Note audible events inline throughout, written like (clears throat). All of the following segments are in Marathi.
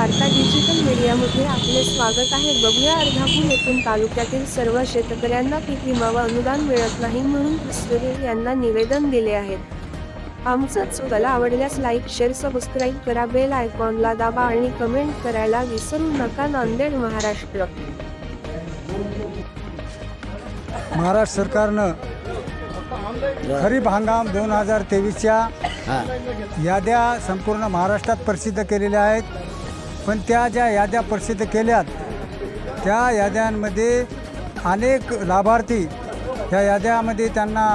वार्ता डिजिटल मीडियामध्ये आपले स्वागत आहे. बघूया अर्धापूर येथून तालुक्यातील सर्व शेतकऱ्यांना पीक विमा व अनुदान मिळत नाही म्हणून कुस्करे यांना निवेदन दिले आहेत. आमचं चॅनल आवडल्यास लाईक शेअर सबस्क्राईब करा. बेल आयकॉनला दाबा आणि कमेंट करायला विसरू नका नांदेड महाराष्ट्र. महाराष्ट्र सरकारनं खरीप हंगाम दोन हजार तेवीसच्या याद्या संपूर्ण महाराष्ट्रात प्रसिद्ध केलेल्या आहेत. पण त्या ज्या याद्या प्रसिद्ध केल्यात त्या याद्यांमध्ये अनेक लाभार्थी या याद्यामध्ये त्यांना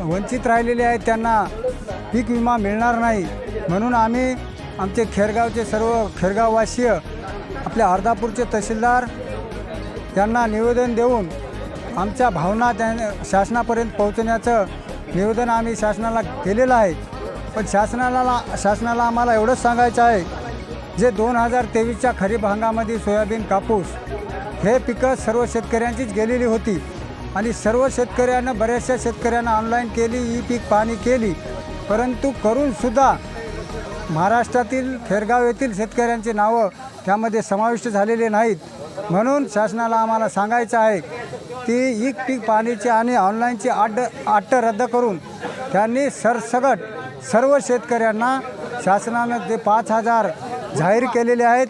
वंचित राहिलेले आहेत त्यांना पीक विमा मिळणार नाही. म्हणून आम्ही आमचे खेरगावचे सर्व खेरगाववासीय आपल्या अर्धापूरचे तहसीलदार यांना निवेदन देऊन आमच्या भावना त्या शासनापर्यंत पोहोचण्याचं निवेदन आम्ही शासनाला केलेलं आहे. पण शासनाला शासनाला आम्हाला एवढंच सांगायचं आहे जे दोन हजार तेवीसच्या खरीप हंगामामध्ये सोयाबीन कापूस हे पिकं सर्व शेतकऱ्यांचीच गेलेली होती. आणि सर्व शेतकऱ्यांना बऱ्याचशा शेतकऱ्यांना ऑनलाईन केली ई पीक पाहणी केली. परंतु करूनसुद्धा महाराष्ट्रातील खेरगाव येथील शेतकऱ्यांची नावं त्यामध्ये समाविष्ट झालेले नाहीत. म्हणून शासनाला आम्हाला सांगायचं आहे ती ई पीक पाहणीची आणि ऑनलाईनची आड आट्ट रद्द करून त्यांनी सरसगट सर्व शेतकऱ्यांना शासनानं जे पाच हजार जाहीर केलेले आहेत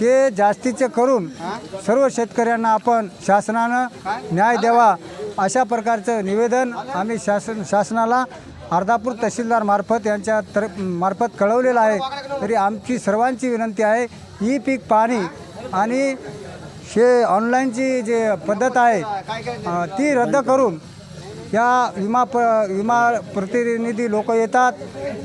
ते जास्तीचे करून सर्व शेतकऱ्यांना आपण शासनानं न्याय द्यावा अशा प्रकारचं निवेदन आम्ही शासन शासनाला अर्धापूर तहसीलदार मार्फत यांच्या तर मार्फत कळवलेलं आहे. तरी आमची सर्वांची विनंती आहे ई पीक पाणी आणि शे ऑनलाईनची जे पद्धत आहे ती रद्द करून या विमा प विमा प्रतिनिधी लोक येतात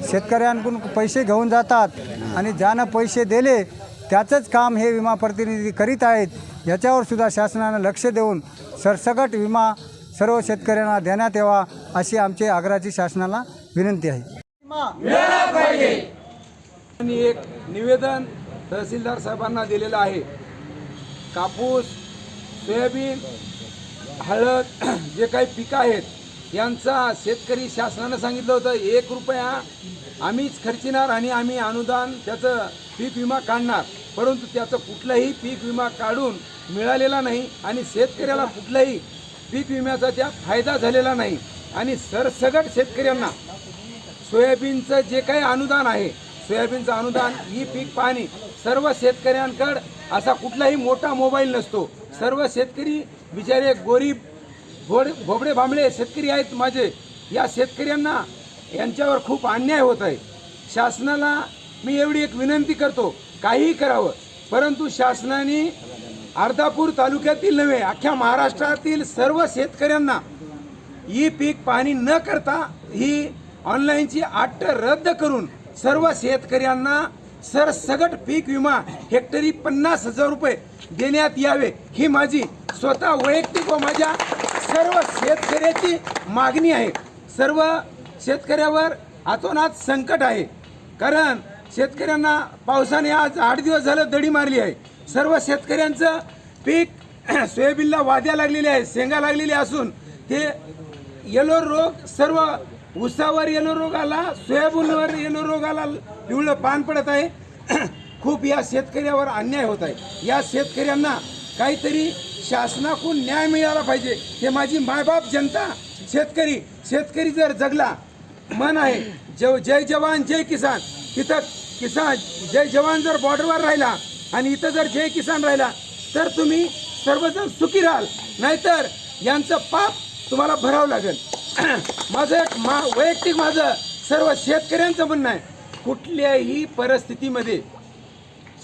शेतकऱ्यांकडून पैसे घेऊन जातात. आणि ज्यानं पैसे दिले त्याचंच काम हे विमा प्रतिनिधी करीत आहेत. याच्यावर सुद्धा शासनानं लक्ष देऊन सरसकट विमा सर्व शेतकऱ्यांना देण्यात यावा अशी आमची आग्राची शासनाला विनंती आहे. आणि एक निवेदन तहसीलदार साहेबांना दिलेलं आहे. कापूस सोयाबीन हळद जे काही पिकं आहेत यांचा शेतकरी शासनानं सांगितलं होतं एक रुपया आम्हीच खर्चिणार आणि आम्ही अनुदान त्याचं पीक विमा काढणार. परंतु त्याचं कुठलाही पीक विमा काढून मिळालेला नाही आणि शेतकऱ्याला कुठलाही पीक विम्याचा त्या फायदा झालेला नाही. आणि सरसगट शेतकऱ्यांना सोयाबीनचं जे काही अनुदान आहे सोयाबीनचं अनुदान ही पीक पाहणी सर्व शेतकऱ्यांकडं असा कुठलाही मोठा मोबाईल नसतो. सर्व शेतकरी बिचारे गोरीब घोडे भोबडे भांबळे शेतकरी आहेत माझे. या शेतकऱ्यांना यांच्यावर खूप अन्याय होत आहे. शासनाला मी एवढी एक विनंती करतो काहीही करावं. परंतु शासनाने अर्धापूर तालुक्यातील नव्हे अख्ख्या महाराष्ट्रातील सर्व शेतकऱ्यांना ही पीक पाहणी न करता ही ऑनलाईनची अट रद्द करून सर्व शेतकऱ्यांना सरसगट पीक विमा हेक्टरी पन्नास हजार रुपये देण्यात यावे ही माझी स्वतः वैयक्तिक व माझ्या सर्व शेतकऱ्याची मागणी आहे. सर्व शेतकऱ्यावर अतोनात संकट आहे. कारण शेतकऱ्यांना पावसाने आज आठ दिवस झालं दडी मारली आहे. सर्व शेतकऱ्यांचं पीक (clears throat) सोयाबीनला वाद्या लागलेल्या आहेत शेंगा लागलेल्या असून ते येलो रोग सर्व ऊसावर येलो रोग आला सोयाबीनवर येलो रोग आला पिवळं पान पडत आहे. (clears throat) खूप या शेतकऱ्यावर अन्याय होत आहे. या शेतकऱ्यांना काहीतरी शासनाकडून न्याय मिळाला पाहिजे. हे माझी मायबाप जनता शेतकरी शेतकरी जर जगला मन आहे जव जय जवान जय किसान. तिथं किसान जय जवान जर बॉर्डरवर राहिला आणि इथं जर जय किसान राहिला तर तुम्ही सर्वजण सुखी राहाल. नाहीतर यांचं पाप तुम्हाला भरावं लागेल. (clears throat) माझं एक मा वैयक्तिक माझं सर्व शेतकऱ्यांचं म्हणणं आहे कुठल्याही परिस्थितीमध्ये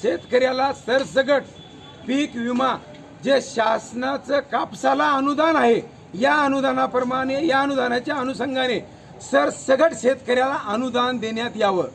शेतकऱ्याला सरसगट पीक विमा जे शासनाचं कापसाला अनुदान आहे या अनुदानाप्रमाणे या अनुदानाच्या अनुषंगाने सरसगट शेतकऱ्याला अनुदान देण्यात यावं.